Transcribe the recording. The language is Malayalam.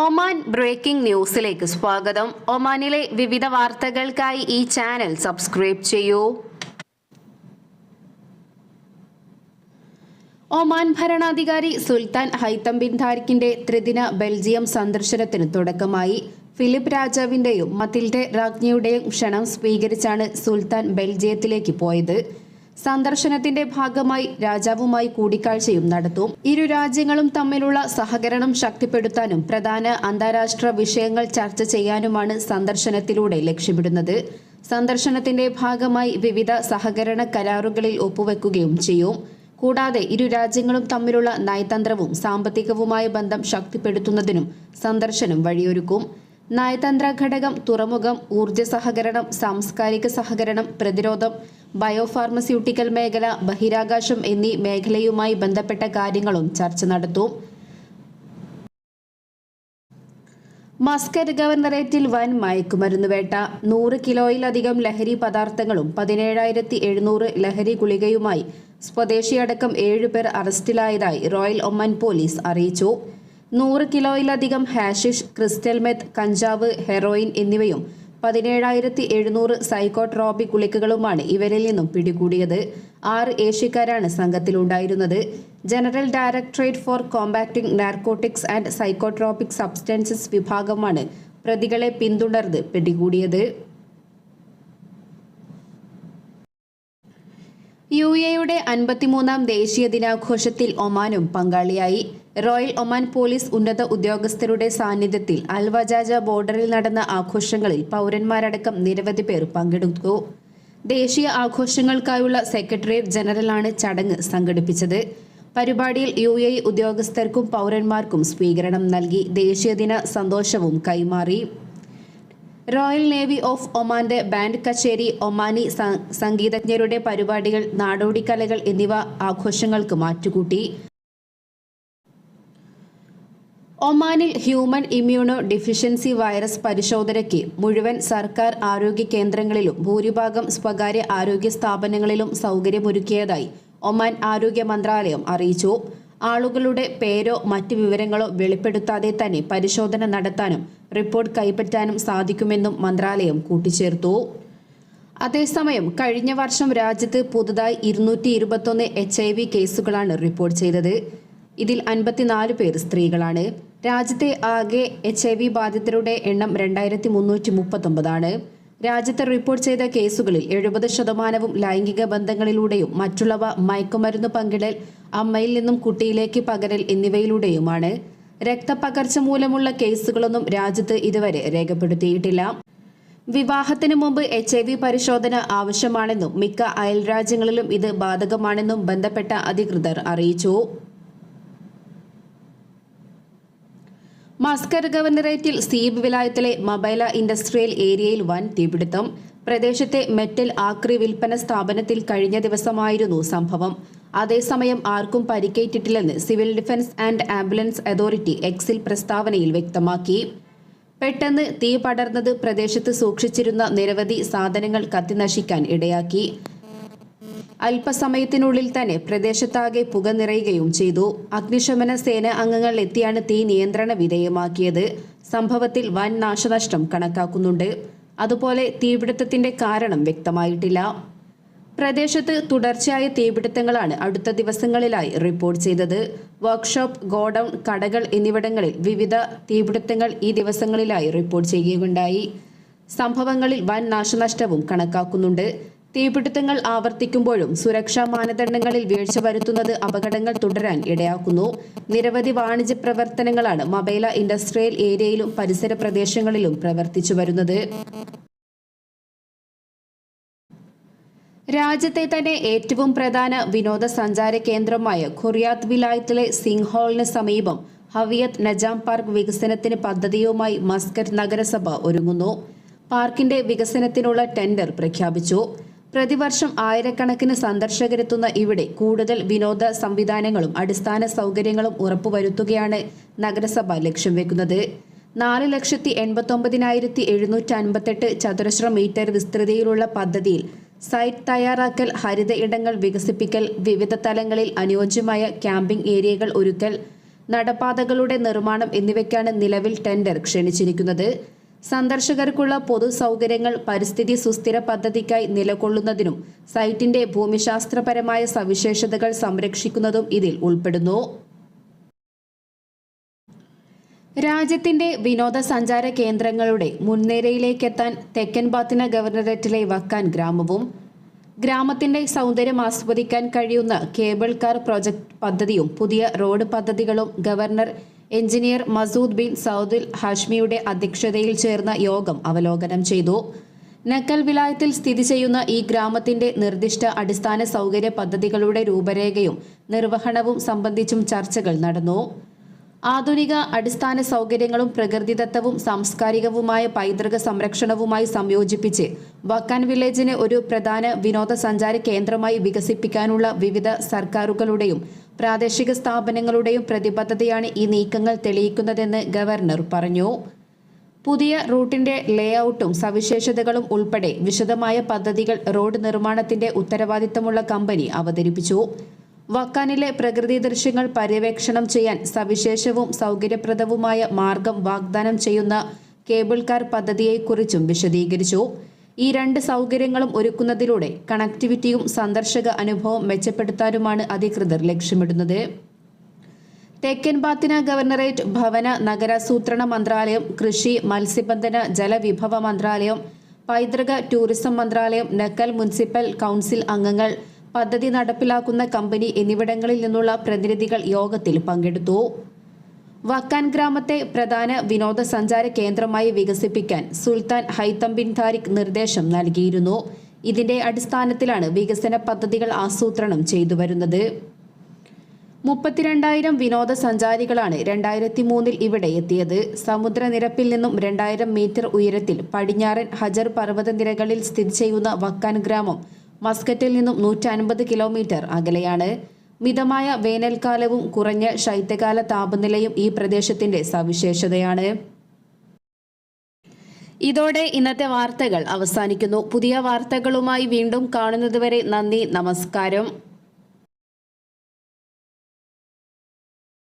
ഒമാൻ ബ്രേക്കിംഗ് ന്യൂസിലേക്ക് സ്വാഗതം. ഒമാനിലെ വിവിധ വാർത്തകൾക്കായി ഈ ചാനൽ സബ്സ്ക്രൈബ് ചെയ്യൂ. ഒമാൻ ഭരണാധികാരി സുൽത്താൻ ഹൈത്തം ബിൻ താരിഖിന്റെ ത്രിദിന ബെൽജിയം സന്ദർശനത്തിന് തുടക്കമായി. ഫിലിപ്പ് രാജാവിന്റെയും മത്തിൽഡെ രാജ്ഞിയുടെയും ക്ഷണം സ്വീകരിച്ചാണ് സുൽത്താൻ ബെൽജിയത്തിലേക്ക് പോയത്. സന്ദർശനത്തിന്റെ ഭാഗമായി രാജാവുമായി കൂടിക്കാഴ്ചയും നടത്തും. ഇരു രാജ്യങ്ങളും തമ്മിലുള്ള സഹകരണം ശക്തിപ്പെടുത്താനും പ്രധാന അന്താരാഷ്ട്ര വിഷയങ്ങൾ ചർച്ച ചെയ്യാനുമാണ് സന്ദർശനത്തിലൂടെ ലക്ഷ്യമിടുന്നത്. സന്ദർശനത്തിന്റെ ഭാഗമായി വിവിധ സഹകരണ കരാറുകളിൽ ഒപ്പുവെക്കുകയും ചെയ്യും. കൂടാതെ ഇരു രാജ്യങ്ങളും തമ്മിലുള്ള നയതന്ത്രവും സാമ്പത്തികവുമായ ബന്ധം ശക്തിപ്പെടുത്തുന്നതിനും സന്ദർശനം വഴിയൊരുക്കും. നയതന്ത്ര ഘടകം തുറമുഖം ഊർജ സഹകരണം സാംസ്കാരിക സഹകരണം പ്രതിരോധം ബയോഫാർമസ്യൂട്ടിക്കൽ മേഖല ബഹിരാകാശം എന്നീ മേഖലയുമായി ബന്ധപ്പെട്ട കാര്യങ്ങളും ചർച്ച നടത്തും. മസ്കറ്റ് ഗവർണറേറ്റിൽ വൻ മയക്കുമരുന്ന് വേട്ട നൂറ് കിലോയിലധികം ലഹരി പദാർത്ഥങ്ങളും പതിനേഴായിരത്തി എഴുന്നൂറ് ലഹരി ഗുളികയുമായി സ്വദേശിയടക്കം ഏഴുപേർ അറസ്റ്റിലായതായി റോയൽ ഒമാൻ പോലീസ് അറിയിച്ചു. നൂറ് കിലോയിലധികം ഹാഷിഷ് ക്രിസ്റ്റൽ മെത്ത് കഞ്ചാവ് ഹെറോയിൻ എന്നിവയും പതിനേഴായിരത്തി എഴുന്നൂറ് സൈക്കോട്രോപി ഗുളികകളുമാണ് ഇവരിൽ നിന്നും പിടികൂടിയത്. ആറ് ഏഷ്യക്കാരാണ് സംഘത്തിലുണ്ടായിരുന്നത്. General directorate for combating narcotics and psychotropic substances വിഭാഗമാണ് പ്രതികളെ പിന്തുടർന്ന് പിടികൂടിയത്. യു എയുടെ അൻപത്തിമൂന്നാം ദേശീയ ദിനാഘോഷത്തിൽ ഒമാനും പങ്കാളിയായി. റോയൽ ഒമാൻ പോലീസ് ഉന്നത ഉദ്യോഗസ്ഥരുടെ സാന്നിധ്യത്തിൽ അൽവജാജ ബോർഡറിൽ നടന്ന ആഘോഷങ്ങളിൽ പൗരന്മാരടക്കം നിരവധി പേർ പങ്കെടുത്തു. ദേശീയ ആഘോഷങ്ങൾക്കായുള്ള സെക്രട്ടേറിയറ്റ് ജനറലാണ് ചടങ്ങ് സംഘടിപ്പിച്ചത്. പരിപാടിയിൽ യു എ ഉദ്യോഗസ്ഥർക്കും പൗരന്മാർക്കും സ്വീകരണം നൽകി ദേശീയദിന സന്തോഷവും കൈമാറി. റോയൽ നേവി ഓഫ് ഒമാന്റെ ബാൻഡ് കച്ചേരി ഒമാനി സംഗീതജ്ഞരുടെ പരിപാടികൾ നാടോടിക്കലകൾ എന്നിവ ആഘോഷങ്ങൾക്ക് മാറ്റുകൂട്ടി. ഒമാനിൽ ഹ്യൂമൻ ഇമ്മ്യൂണോ ഡിഫിഷ്യൻസി വൈറസ് പരിശോധനയ്ക്ക് മുഴുവൻ സർക്കാർ ആരോഗ്യ കേന്ദ്രങ്ങളിലും ഭൂരിഭാഗം സ്വകാര്യ ആരോഗ്യ സ്ഥാപനങ്ങളിലും സൗകര്യമൊരുക്കിയതായി ഒമാൻ ആരോഗ്യ മന്ത്രാലയം അറിയിച്ചു. ആളുകളുടെ പേരോ മറ്റ് വിവരങ്ങളോ വെളിപ്പെടുത്താതെ തന്നെ പരിശോധന നടത്താനും റിപ്പോർട്ട് കൈപ്പറ്റാനും സാധിക്കുമെന്നും മന്ത്രാലയം കൂട്ടിച്ചേർത്തു. അതേസമയം കഴിഞ്ഞ വർഷം രാജ്യത്ത് പുതുതായി ഇരുന്നൂറ്റി ഇരുപത്തൊന്ന് എച്ച് ഐ വി കേസുകളാണ് റിപ്പോർട്ട് ചെയ്തത്. ഇതിൽ അൻപത്തിനാല് പേർ സ്ത്രീകളാണ്. രാജ്യത്തെ ആകെ എച്ച് ഐ വി ബാധിതരുടെ എണ്ണം രണ്ടായിരത്തി മുന്നൂറ്റി മുപ്പത്തൊമ്പതാണ് രാജ്യത്ത് റിപ്പോർട്ട് ചെയ്ത കേസുകളിൽ എഴുപത് ശതമാനവും ലൈംഗിക ബന്ധങ്ങളിലൂടെയും മറ്റുള്ളവ മയക്കുമരുന്ന് പങ്കിടൽ അമ്മയിൽ നിന്നും കുട്ടിയിലേക്ക് പകരൽ എന്നിവയിലൂടെയുമാണ്. രക്തപകർച്ച മൂലമുള്ള കേസുകളൊന്നും രാജ്യത്ത് ഇതുവരെ രേഖപ്പെടുത്തിയിട്ടില്ല. വിവാഹത്തിന് മുമ്പ് എച്ച് ഐ വി പരിശോധന ആവശ്യമാണെന്നും മിക്ക അയൽരാജ്യങ്ങളിലും ഇത് ബാധകമാണെന്നും ബന്ധപ്പെട്ട അധികൃതർ അറിയിച്ചു. മസ്കർ ഗവർണറേറ്റിൽ സീബ് വിലായത്തിലെ മൊബൈല ഇൻഡസ്ട്രിയൽ ഏരിയയിൽ വൻ തീപിടുത്തം. പ്രദേശത്തെ മെറ്റൽ ആക്രി വിൽപ്പന സ്ഥാപനത്തിൽ കഴിഞ്ഞ ദിവസമായിരുന്നു സംഭവം. അതേസമയം ആർക്കും പരിക്കേറ്റിട്ടില്ലെന്ന് civil defence and ambulance authority എക്സിൽ പ്രസ്താവനയിൽ വ്യക്തമാക്കി. പെട്ടെന്ന് തീ പടർന്നത് പ്രദേശത്ത് സൂക്ഷിച്ചിരുന്ന നിരവധി സാധനങ്ങൾ കത്തിനശിക്കാൻ ഇടയാക്കി. അല്പസമയത്തിനുള്ളിൽ തന്നെ പ്രദേശത്താകെ പുക നിറയുകയും ചെയ്തു. അഗ്നിശമന സേന അംഗങ്ങൾ എത്തിയാണ് തീ നിയന്ത്രണ വിധേയമാക്കിയത്. സംഭവത്തിൽ വൻ നാശനഷ്ടം കണക്കാക്കുന്നുണ്ട്. അതുപോലെ തീപിടുത്തത്തിന്റെ കാരണം വ്യക്തമായിട്ടില്ല. പ്രദേശത്ത് തുടർച്ചയായ തീപിടുത്തങ്ങളാണ് അടുത്ത ദിവസങ്ങളിലായി റിപ്പോർട്ട് ചെയ്തത്. വർക്ക്ഷോപ്പ് ഗോഡൌൺ കടകൾ എന്നിവിടങ്ങളിൽ വിവിധ തീപിടുത്തങ്ങൾ ഈ ദിവസങ്ങളിലായി റിപ്പോർട്ട് ചെയ്യുകയുണ്ടായി. സംഭവങ്ങളിൽ വൻ നാശനഷ്ടവും കണക്കാക്കുന്നുണ്ട്. തീപിടുത്തങ്ങൾ ആവർത്തിക്കുമ്പോഴും സുരക്ഷാ മാനദണ്ഡങ്ങളിൽ വീഴ്ച വരുത്തുന്നത് അപകടങ്ങൾ തുടരാൻ ഇടയാക്കുന്നു. നിരവധി വാണിജ്യ പ്രവർത്തനങ്ങളാണ് മൊബൈല ഇൻഡസ്ട്രിയൽ ഏരിയയിലും പരിസര പ്രദേശങ്ങളിലും പ്രവർത്തിച്ചു വരുന്നത്. രാജ്യത്തെ തന്നെ ഏറ്റവും പ്രധാന വിനോദസഞ്ചാര കേന്ദ്രമായ ഖുറിയാത്ത് വിലായത്തിലെ സിംഗ് ഹാളിന് സമീപം ഹവിയത്ത് നജാം പാർക്ക് വികസനത്തിന് പദ്ധതിയുമായി മസ്കറ്റ് നഗരസഭ ഒരുങ്ങുന്നു. പാർക്കിന്റെ വികസനത്തിനുള്ള ടെൻഡർ പ്രഖ്യാപിച്ചു. പ്രതിവർഷം ആയിരക്കണക്കിന് സന്ദർശകരെത്തുന്ന ഇവിടെ കൂടുതൽ വിനോദ സംവിധാനങ്ങളും അടിസ്ഥാന സൗകര്യങ്ങളും ഉറപ്പുവരുത്തുകയാണ് നഗരസഭ ലക്ഷ്യം വെക്കുന്നത്. നാല് ലക്ഷത്തി എൺപത്തൊമ്പതിനായിരത്തി എഴുന്നൂറ്റി അൻപത്തെട്ട് ചതുരശ്ര മീറ്റർ വിസ്തൃതിയിലുള്ള പദ്ധതിയിൽ സൈറ്റ് തയ്യാറാക്കൽ ഹരിത ഇടങ്ങൾ വികസിപ്പിക്കൽ വിവിധ തലങ്ങളിൽ അനുയോജ്യമായ ക്യാമ്പിംഗ് ഏരിയകൾ ഒരുക്കൽ നടപ്പാതകളുടെ നിർമ്മാണം എന്നിവയ്ക്കാണ് നിലവിൽ ടെൻഡർ ക്ഷണിച്ചിരിക്കുന്നത്. സന്ദർശകർക്കുള്ള പൊതു സൗകര്യങ്ങൾ പരിസ്ഥിതി സുസ്ഥിര പദ്ധതിക്കായി നിലകൊള്ളുന്നതിനും സൈറ്റിന്റെ ഭൂമിശാസ്ത്രപരമായ സവിശേഷതകൾ സംരക്ഷിക്കുന്നതും ഇതിൽ ഉൾപ്പെടുന്നു. രാജ്യത്തിന്റെ വിനോദസഞ്ചാര കേന്ദ്രങ്ങളുടെ മുൻനിരയിലേക്കെത്താൻ തെക്കൻ ബാത്തിന ഗവർണറേറ്റിലെ വക്കാൻ ഗ്രാമവും ഗ്രാമത്തിന്റെ സൗന്ദര്യം ആസ്വദിക്കാൻ കഴിയുന്ന കേബിൾ കാർ പ്രൊജക്ട് പദ്ധതിയും പുതിയ റോഡ് പദ്ധതികളും ഗവർണർ എഞ്ചിനീയർ മസൂദ് ബിൻ സൗദിൽ ഹാഷ്മിയുടെ അധ്യക്ഷതയിൽ ചേർന്ന യോഗം അവലോകനം ചെയ്തു. നക്കൽ വിലായത്തിൽ സ്ഥിതി ചെയ്യുന്ന ഈ ഗ്രാമത്തിന്റെ നിർദ്ദിഷ്ട അടിസ്ഥാന സൗകര്യ പദ്ധതികളുടെ രൂപരേഖയും നിർവഹണവും സംബന്ധിച്ചും ചർച്ചകൾ നടന്നു. ആധുനിക അടിസ്ഥാന സൗകര്യങ്ങളും പ്രകൃതിദത്തവും സാംസ്കാരികവുമായ പൈതൃക സംരക്ഷണവുമായി സംയോജിപ്പിച്ച് വക്കാൻ വില്ലേജിനെ ഒരു പ്രധാന വിനോദസഞ്ചാര കേന്ദ്രമായി വികസിപ്പിക്കാനുള്ള വിവിധ സർക്കാരുകളുടെയും പ്രാദേശിക സ്ഥാപനങ്ങളുടെയും പ്രതിബദ്ധതയാണ് ഈ നീക്കങ്ങൾ തെളിയിക്കുന്നതെന്ന് ഗവർണർ പറഞ്ഞു. പുതിയ റൂട്ടിന്റെ ലേഔട്ടും സവിശേഷതകളും ഉൾപ്പെടെ വിശദമായ പദ്ധതികൾ റോഡ് നിർമ്മാണത്തിന്റെ ഉത്തരവാദിത്തമുള്ള കമ്പനി അവതരിപ്പിച്ചു. വക്കാനിലെ പ്രകൃതി ദൃശ്യങ്ങൾ പര്യവേക്ഷണം ചെയ്യാൻ സവിശേഷവും സൗകര്യപ്രദവുമായ മാർഗം വാഗ്ദാനം ചെയ്യുന്ന കേബിൾ കാർ പദ്ധതിയെക്കുറിച്ചും വിശദീകരിച്ചു. ഈ രണ്ട് സൗകര്യങ്ങളും ഒരുക്കുന്നതിലൂടെ കണക്ടിവിറ്റിയും സന്ദർശക അനുഭവം മെച്ചപ്പെടുത്താനുമാണ് അധികൃതർ ലക്ഷ്യമിടുന്നത്. തെക്കൻ ബാത്തിന ഗവർണറേറ്റ് ഭവന നഗരാസൂത്രണ മന്ത്രാലയം കൃഷി മത്സ്യബന്ധന ജലവിഭവ മന്ത്രാലയം പൈതൃക ടൂറിസം മന്ത്രാലയം നക്കൽ മുനിസിപ്പൽ കൗൺസിൽ അംഗങ്ങൾ പദ്ധതി നടപ്പിലാക്കുന്ന കമ്പനി എന്നിവിടങ്ങളിൽ നിന്നുള്ള പ്രതിനിധികൾ യോഗത്തിൽ പങ്കെടുത്തു. വക്കാൻ ഗ്രാമത്തെ പ്രധാന വിനോദസഞ്ചാര കേന്ദ്രമായി വികസിപ്പിക്കാൻ സുൽത്താൻ ഹൈത്തം ബിൻ താരിഖ് നിർദ്ദേശം നൽകിയിരുന്നു. ഇതിന്റെ അടിസ്ഥാനത്തിലാണ് വികസന പദ്ധതികൾ ആസൂത്രണം ചെയ്തു വരുന്നത്. മുപ്പത്തിരണ്ടായിരം വിനോദസഞ്ചാരികളാണ് രണ്ടായിരത്തി മൂന്നിൽ ഇവിടെ എത്തിയത്. സമുദ്രനിരപ്പിൽ നിന്നും രണ്ടായിരം മീറ്റർ ഉയരത്തിൽ പടിഞ്ഞാറൻ ഹജർ പർവതനിരകളിൽ സ്ഥിതി ചെയ്യുന്ന വക്കാൻ ഗ്രാമം മസ്കറ്റിൽ നിന്നും നൂറ്റൻപത് കിലോമീറ്റർ അകലെയാണ്. മിതമായ വേനൽക്കാലവും കുറഞ്ഞ ശൈത്യകാല താപനിലയും ഈ പ്രദേശത്തിന്റെ സവിശേഷതയാണ്. ഇതോടെ ഇന്നത്തെ വാർത്തകൾ അവസാനിക്കുന്നു. പുതിയ വാർത്തകളുമായി വീണ്ടും കാണുന്നതുവരെ നന്ദി നമസ്കാരം.